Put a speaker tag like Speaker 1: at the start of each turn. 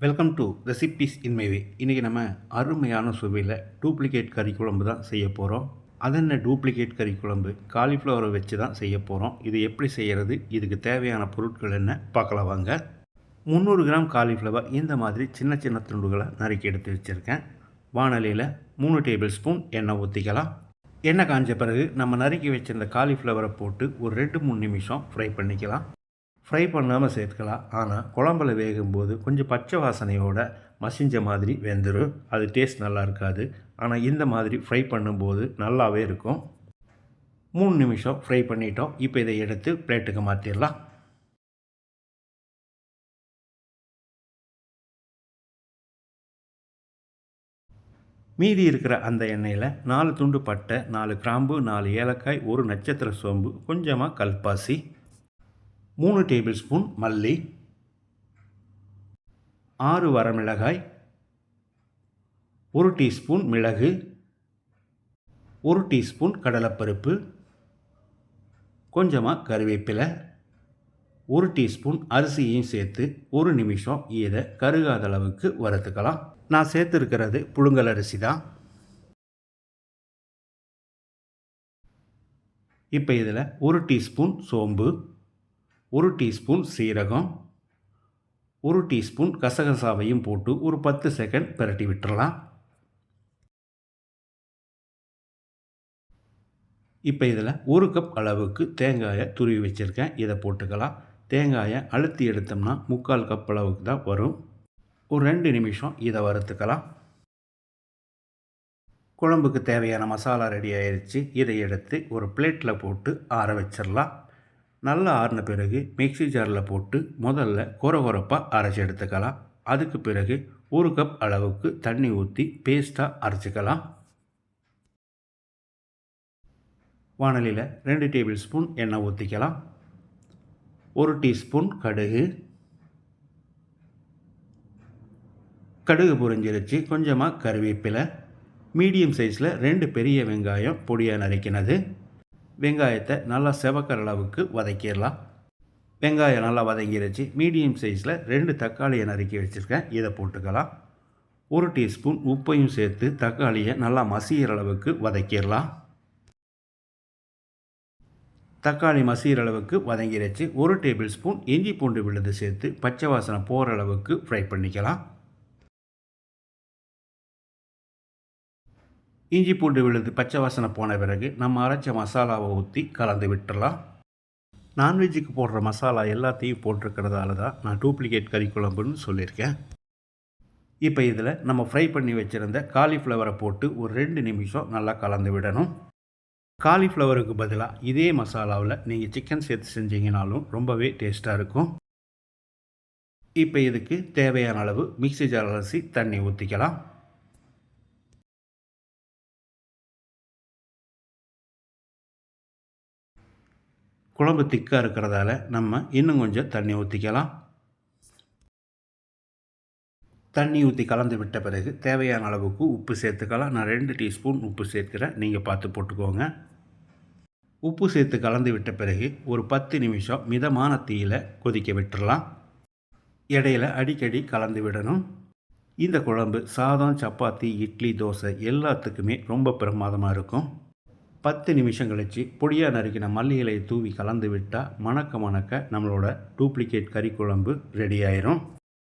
Speaker 1: Welcome to recipes in my way இன்றைக்கி நம்ம அருமையான சுவையில் டூப்ளிகேட் கறி குழம்பு தான் செய்ய போகிறோம் அதென்ன டூப்ளிகேட் கறி குழம்பு? காலிஃப்ளவரை வச்சு தான் செய்ய போகிறோம் இது எப்படி செய்கிறது இதுக்கு தேவையான பொருட்கள் என்ன? பார்க்கலாம் வாங்க. முந்நூறு கிராம் காலிஃப்ளவர் இந்த மாதிரி சின்ன சின்ன துண்டுகளை நறுக்கி எடுத்து வச்சுருக்கேன். வானலியில் மூணு டேபிள் ஸ்பூன் எண்ணெய் ஊற்றிக்கலாம் எண்ணெய் காஞ்ச பிறகு நம்ம நறுக்கி வச்சிருந்த காலிஃப்ளவரை போட்டு ஒரு ரெண்டு மூணு நிமிஷம் ஃப்ரை பண்ணிக்கலாம். ஃப்ரை பண்ணாமல் சேர்த்துக்கலாம். ஆனால் குழம்புல வேகும்போது கொஞ்சம் பச்சை வாசனையோட மசிஞ்ச மாதிரி வெந்துடும் அது டேஸ்ட் நல்லா இருக்காது. ஆனால் இந்த மாதிரி ஃப்ரை பண்ணும்போது நல்லாவே இருக்கும். மூணு நிமிஷம் ஃப்ரை பண்ணிட்டோம். இப்போ இதை எடுத்து பிளேட்டுக்கு மாற்றிடலாம் மீதி இருக்கிற அந்த எண்ணெயில் நாலு துண்டு பட்டை நாலு கிராம்பு நாலு ஏலக்காய் ஒரு நட்சத்திர சோம்பு கொஞ்சமாக கல்பாசி. மூணு டேபிள் ஸ்பூன் மல்லி ஆறு வரமிளகாய் ஒரு டீஸ்பூன் மிளகு ஒரு டீஸ்பூன் கடலைப்பருப்பு கொஞ்சமாக கருவேப்பிலை ஒரு டீஸ்பூன் அரிசியையும் சேர்த்து ஒரு நிமிஷம் இதை கருகாத அளவுக்கு வறுத்துக்கலாம். நான் சேர்த்துருக்கிறது புழுங்கல் அரிசி தான். இப்போ இதில் ஒரு டீஸ்பூன் சோம்பு ஒரு டீஸ்பூன் சீரகம் ஒரு டீஸ்பூன் கசகசாவையும் போட்டு ஒரு பத்து செகண்ட் பிரட்டி விட்டுறலாம். இப்போ இதில் ஒரு கப் அளவுக்கு தேங்காயை துருவி வச்சுருக்கேன். இதை போட்டுக்கலாம். தேங்காயை அழுத்தி எடுத்தோம்னா முக்கால் கப் அளவுக்கு தான் வரும். ஒரு ரெண்டு நிமிஷம் இதை வறுத்துக்கலாம். குழம்புக்கு தேவையான மசாலா ரெடி ஆயிடுச்சு இதை எடுத்து ஒரு பிளேட்டில் போட்டு ஆற வச்சிடலாம் நல்லா ஆறின பிறகு மிக்ஸி ஜாரில் போட்டு முதல்ல கொர கொரப்பாக அரைச்சி எடுத்துக்கலாம். அதுக்கு பிறகு ஒரு கப் அளவுக்கு தண்ணி ஊற்றி பேஸ்ட்டாக அரைச்சிக்கலாம். வானலியில் ரெண்டு டேபிள் ஸ்பூன் எண்ணெய் ஊற்றிக்கலாம் ஒரு டீஸ்பூன் கடுகு. கடுகு பொரிஞ்சிருச்சு. கொஞ்சமாக கருவேப்பிலை. மீடியம் சைஸில் ரெண்டு பெரிய வெங்காயம் பொடியாக நறுக்கினது. வெங்காயத்தை நல்லா செவக்கிற அளவுக்கு வதக்கிடலாம். வெங்காயம் நல்லா வதங்கிடுச்சு மீடியம் சைஸில் ரெண்டு தக்காளியை நறுக்கி வச்சுருக்கேன். இதை போட்டுக்கலாம். ஒரு டீஸ்பூன் உப்பையும் சேர்த்து தக்காளியை நல்லா மசிகிற அளவுக்கு வதக்கிடலாம். தக்காளி மசிகிற அளவுக்கு வதங்கிருச்சு. ஒரு டேபிள் ஸ்பூன் இஞ்சி பூண்டு விழுது சேர்த்து பச்சை வாசனை போகிற அளவுக்கு ஃப்ரை பண்ணிக்கலாம். இஞ்சி பூண்டு விழுது பச்சை வாசனை போன பிறகு நம்ம அரைச்ச மசாலாவை ஊற்றி கலந்து விட்டுடலாம் நான்வெஜ்ஜுக்கு போடுற மசாலா எல்லாத்தையும் போட்டிருக்கிறதால தான் நான் டூப்ளிகேட் கறி குழம்புன்னு சொல்லியிருக்கேன். இப்போ இதில் நம்ம ஃப்ரை பண்ணி வச்சுருந்த காலிஃப்ளவரை போட்டு ஒரு ரெண்டு நிமிஷம் நல்லா கலந்து விடணும். காலிஃப்ளவருக்கு பதிலாக இதே மசாலாவில் நீங்கள் சிக்கன் சேர்த்து செஞ்சீங்கனாலும் ரொம்பவே டேஸ்ட்டாக இருக்கும். இப்போ இதுக்கு தேவையான அளவு மிக்சி ஜார் அரிசி தண்ணி ஊற்றிக்கலாம். குழம்பு திக்காக இருக்கிறதால நம்ம இன்னும் கொஞ்சம் தண்ணி ஊற்றிக்கலாம் தண்ணி ஊற்றி கலந்து விட்ட பிறகு தேவையான அளவுக்கு உப்பு சேர்த்துக்கலாம். நான் ரெண்டு டீஸ்பூன் உப்பு சேர்க்கிறேன். நீங்கள் பார்த்து போட்டுக்கோங்க. உப்பு சேர்த்து கலந்து விட்ட பிறகு ஒரு பத்து நிமிஷம் மிதமான தீயில் கொதிக்க விட்டுடலாம் இடையில அடிக்கடி கலந்து விடணும். இந்த குழம்பு சாதம் சப்பாத்தி இட்லி தோசை எல்லாத்துக்குமே ரொம்ப பிரமாதமாக இருக்கும். பத்து நிமிஷம் கழித்து பொடியாக நறுக்கின மல்லி இலையை தூவி கலந்து விட்டால் மணக்க மணக்க நம்மளோட டூப்ளிகேட் கறி குழம்பு ரெடி ஆயிரும்.